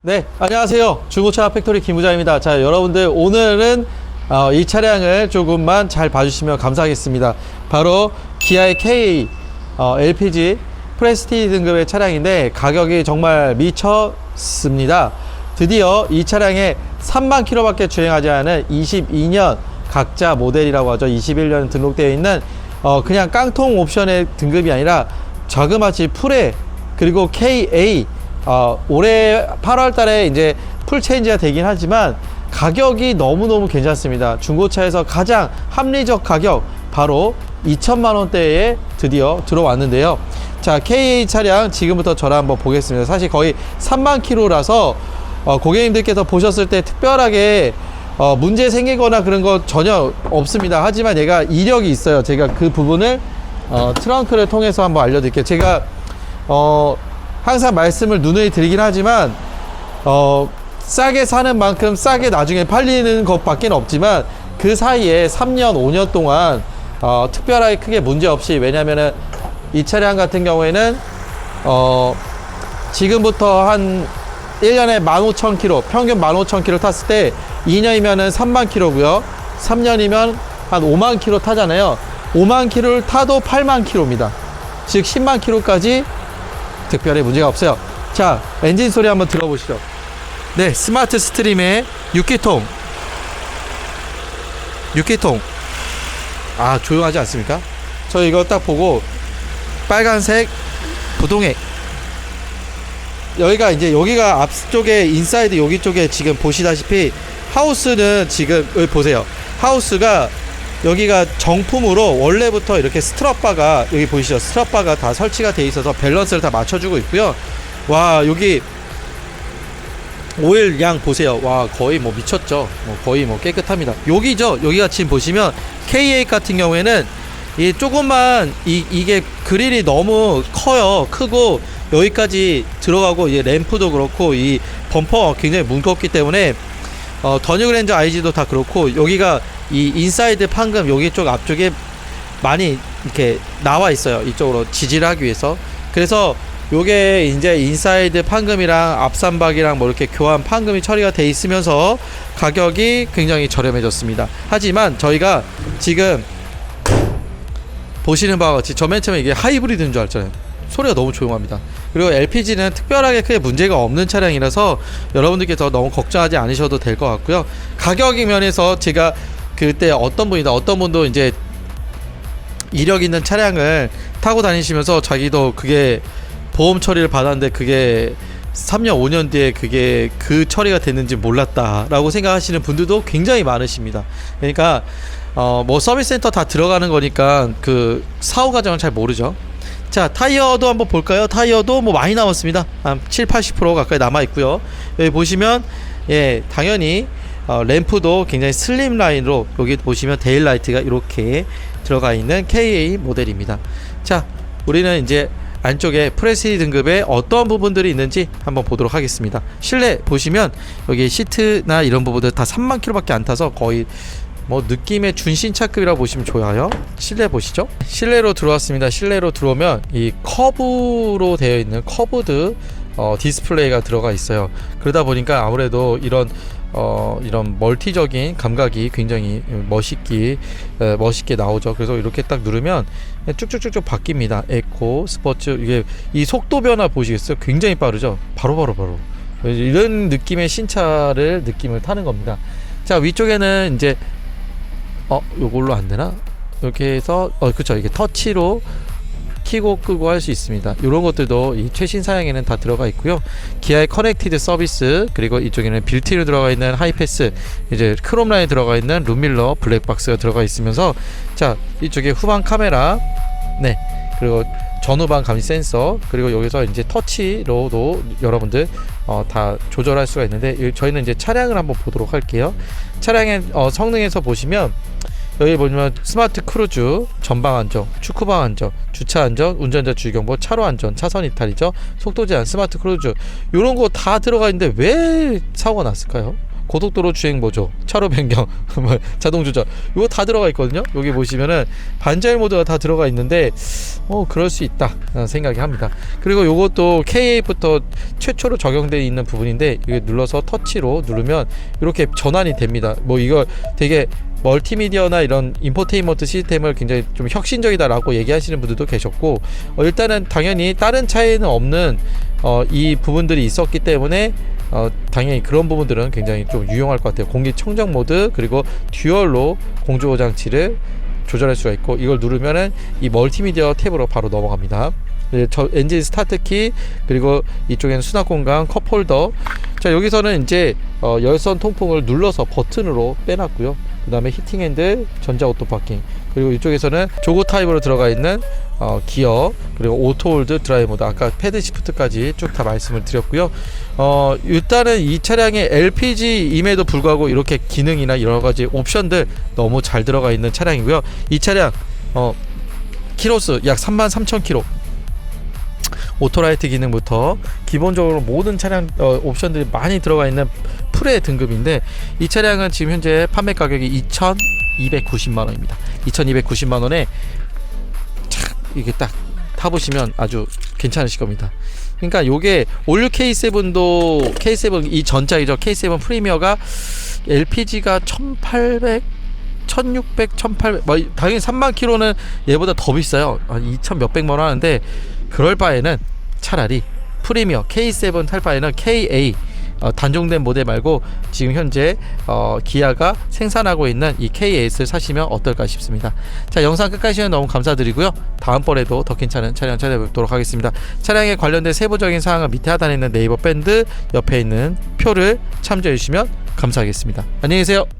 네, 안녕하세요. 중고차 팩토리 김부장입니다. 자, 여러분들 오늘은 어, 이 차량을 조금만 잘 봐주시면 감사하겠습니다. 바로 기아의 K 어, LPG 프레스티지 등급의 차량인데 가격이 정말 미쳤습니다. 드디어 이 차량에 3만 킬로밖에 주행하지 않은 22년 각자 모델이라고 하죠. 21년 등록되어 있는 어, 그냥 깡통 옵션의 등급이 아니라 자그마치 풀에 그리고 KA 어, 올해 8월 달에 이제 풀 체인지가 되긴 하지만 가격이 너무너무 괜찮습니다. 중고차에서 가장 합리적 가격 바로 2천만 원대에 드디어 들어왔는데요. 자, KA 차량 지금부터 저랑 한번 보겠습니다. 사실 거의 3만 킬로라서 어, 고객님들께서 보셨을 때 특별하게 어, 문제 생기거나 그런 거 전혀 없습니다. 하지만 얘가 이력이 있어요. 제가 그 부분을 어, 트렁크를 통해서 한번 알려드릴게요. 제가 어, 항상 말씀을 누누이 드리긴 하지만 어, 싸게 사는 만큼 싸게 나중에 팔리는 것밖에 없지만 그 사이에 3년, 5년 동안 어, 특별하게 크게 문제 없이 왜냐면은 이 차량 같은 경우에는 어, 지금부터 한 1년에 15,000km, 평균 15,000km 탔을 때 2년이면은 3만 km고요. 3년이면 한 5만 km 타잖아요. 5만 km를 타도 8만 km입니다. 즉 10만 km까지 특별히 문제가 없어요. 자, 엔진 소리 한번 들어보시죠. 네, 스마트 스트림의 6기통. 6기통. 아, 조용하지 않습니까? 저 이거 딱 보고 빨간색 부동액. 여기가 이제 여기가 앞쪽에 인사이드 여기 쪽에 지금 보시다시피 하우스는 지금 여기 보세요. 하우스가 여기가 정품으로 원래부터 이렇게 스트럿바가 여기 보이시죠? 스트럿바가 다 설치가 돼 있어서 밸런스를 다 맞춰주고 있고요. 와 여기 오일 양 보세요. 와 거의 뭐 미쳤죠. 뭐 거의 뭐 깨끗합니다. 여기죠. 여기가 지금 보시면 K8 같은 경우에는 이 조금만 이 이게 그릴이 너무 커요. 크고 여기까지 들어가고 이제 램프도 그렇고 이 범퍼 굉장히 무겁기 때문에 어, 더뉴그랜저 IG도 다 그렇고 여기가 이 인사이드 판금 여기 쪽 앞쪽에 많이 이렇게 나와 있어요. 이쪽으로 지지를 하기 위해서. 그래서 요게 이제 인사이드 판금이랑 앞산박이랑 뭐 이렇게 교환 판금이 처리가 돼 있으면서 가격이 굉장히 저렴해졌습니다. 하지만 저희가 지금 보시는 바와 같이 저 맨 처음에 이게 하이브리드인 줄 알잖아요. 소리가 너무 조용합니다. 그리고 LPG는 특별하게 크게 문제가 없는 차량이라서 여러분들께서 너무 걱정하지 않으셔도 될 것 같고요. 가격 면에서 제가 그때 어떤 분이다 어떤 분도 이제 이력 있는 차량을 타고 다니시면서 자기도 그게 보험 처리를 받았는데 그게 3년 5년 뒤에 그게 그 처리가 됐는지 몰랐다라고 생각하시는 분들도 굉장히 많으십니다. 그러니까 어 뭐 서비스 센터 다 들어가는 거니까 그 사후 과정을 잘 모르죠. 자 타이어도 한번 볼까요? 타이어도 뭐 많이 남았습니다. 한 7, 80% 가까이 남아 있고요. 여기 보시면 예 당연히 어, 램프도 굉장히 슬림 라인으로 여기 보시면 데일 라이트가 이렇게 들어가 있는 KA 모델입니다. 자 우리는 이제 안쪽에 프레시 등급의 어떤 부분들이 있는지 한번 보도록 하겠습니다. 실내 보시면 여기 시트나 이런 부분들 다 3만 킬로밖에 안 타서 거의 뭐 느낌의 준신차급이라고 보시면 좋아요. 실내 보시죠. 실내로 들어왔습니다. 실내로 들어오면 이 커브로 되어 있는 커브드 어, 디스플레이가 들어가 있어요. 그러다 보니까 아무래도 이런 어, 이런 멀티적인 감각이 굉장히 멋있기 에, 멋있게 나오죠. 그래서 이렇게 딱 누르면 쭉쭉쭉쭉 바뀝니다. 에코, 스포츠 이게 이 속도 변화 보시겠어요? 굉장히 빠르죠. 바로 바로 바로 이런 느낌의 신차를 느낌을 타는 겁니다. 자 위쪽에는 이제 어 요걸로 안 되나? 이렇게 해서 어 그쵸 이게 터치로 키고 끄고 할 수 있습니다. 이런 것들도 이 최신 사양에는 다 들어가 있고요. 기아의 커넥티드 서비스 그리고 이쪽에는 빌트로 들어가 있는 하이패스 이제 크롬 라인에 들어가 있는 룸밀러 블랙박스가 들어가 있으면서 자 이쪽에 후방 카메라 네 그리고 전후방 감지 센서 그리고 여기서 이제 터치로도 여러분들 어, 다 조절할 수가 있는데 이- 저희는 이제 차량을 한번 보도록 할게요. 차량의 어, 성능에서 보시면 여기 보면 스마트 크루즈, 전방 안정, 축구방 안정, 주차 안전, 운전자 주의경보, 차로 안전, 차선 이탈이죠, 속도 제한, 스마트 크루즈 이런 거 다 들어가 있는데 왜 사고가 났을까요? 고속도로 주행 보조, 차로 변경, 뭐 자동 조절 이거 다 들어가 있거든요. 여기 보시면은 반자율 모드가 다 들어가 있는데 어 그럴 수 있다 생각이 합니다. 그리고 요것도 K8부터 최초로 적용되어 있는 부분인데 이게 눌러서 터치로 누르면 이렇게 전환이 됩니다. 뭐 이거 되게 멀티미디어나 이런 인포테인먼트 시스템을 굉장히 좀 혁신적이다라고 얘기하시는 분들도 계셨고 어, 일단은 당연히 다른 차에는 없는 어, 이 부분들이 있었기 때문에 어, 당연히 그런 부분들은 굉장히 좀 유용할 것 같아요. 공기 청정 모드 그리고 듀얼로 공조 장치를 조절할 수가 있고 이걸 누르면은 이 멀티미디어 탭으로 바로 넘어갑니다. 네, 저 엔진 스타트 키 그리고 이쪽에는 수납 공간 컵홀더. 자 여기서는 이제 어, 열선 통풍을 눌러서 버튼으로 빼놨고요. 그 다음에 히팅 핸들 전자 오토 파킹. 그리고 이쪽에서는 조고 타입으로 들어가 있는 어, 기어 그리고 오토 홀드 드라이브 모드. 아까 패드 시프트까지 쭉 다 말씀을 드렸고요. 어, 일단은 이 차량의 LPG임에도 불구하고 이렇게 기능이나 여러 가지 옵션들 너무 잘 들어가 있는 차량이고요. 이 차량 어, 키로수 약 3만 3천 킬로 오토라이트 기능부터 기본적으로 모든 차량 어, 옵션들이 많이 들어가 있는 프레 등급인데 이 차량은 지금 현재 판매 가격이 2,290만 원입니다. 2,290만 원에 착 이게 딱 타보시면 아주 괜찮으실 겁니다. 그러니까 요게 올류 K7도 K7 이 전작이죠. K7 프리미어가 LPG가 1,800 1600, 1800, 뭐 당연히 3만 킬로는 얘보다 더 비싸요. 한 2,000 몇백만 원 하는데 그럴 바에는 차라리 프리미어 K7 탈 바에는 KA 어, 단종된 모델 말고 지금 현재 어, 기아가 생산하고 있는 이 K8을 사시면 어떨까 싶습니다. 자 영상 끝까지 시청 너무 감사드리고요. 다음번에도 더 괜찮은 차량 찾아뵙도록 하겠습니다. 차량에 관련된 세부적인 사항은 밑에 하단에 있는 네이버 밴드 옆에 있는 표를 참조해 주시면 감사하겠습니다. 안녕히 계세요.